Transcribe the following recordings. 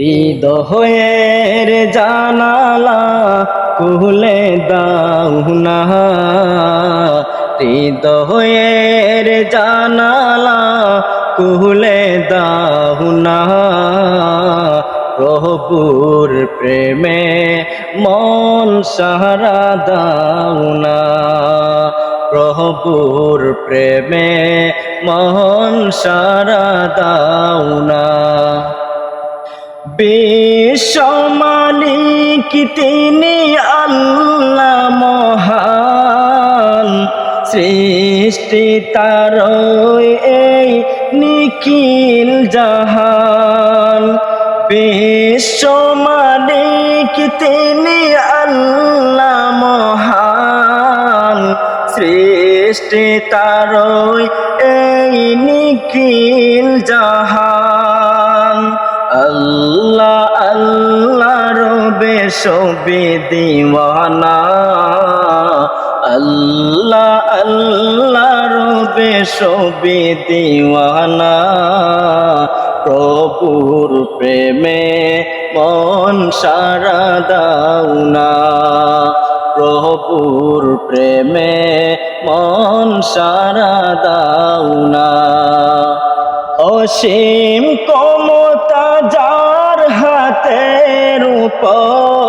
হৃদয়ের জানালা কুলে দাও না। হৃদয়ের জানালা কুলে দাও না। প্রভুর প্রেমে মন সারা দাও না। প্রভুর প্রেমে মন সারা দাও না। বিশ্ব মালিক তিনি আল্লাহ মহান? সৃষ্টি তার এই নিখিল জাহান। বিশ্ব মালিক তিনি আল্লাহ মহান? সৃষ্টি তার এই নিখিল জাহান। আল্লাহ সবে দিওয়ানা। আল্লাহ আল্লাহ, রবে সবে দিওয়ানা। প্রভুর প্রেমে মন সারা দাউনা প্রভুর প্রেমে মন সারা দাউনা অসীম কমতা যার হাতের উপর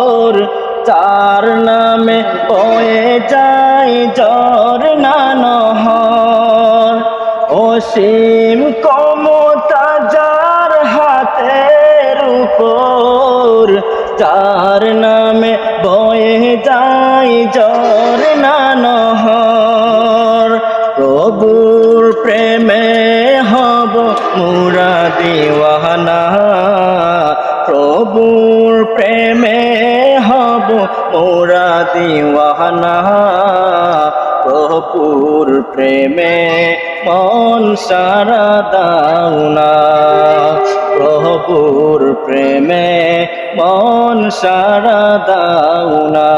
তার নামে বয়ে যায় জ্বর নানহর। অসীম কমতা যার হাতের উপর তার নামে বয়ে যায় জ্বর নানহর। প্রভুর প্রেমে হব মুরা দিওয়ানা প্রভুর প্রেমে মোরা দিওয়ানা প্রভুর প্রেমে মন সারা দাউনা প্রভুর প্রেমে মন সারা দাউনা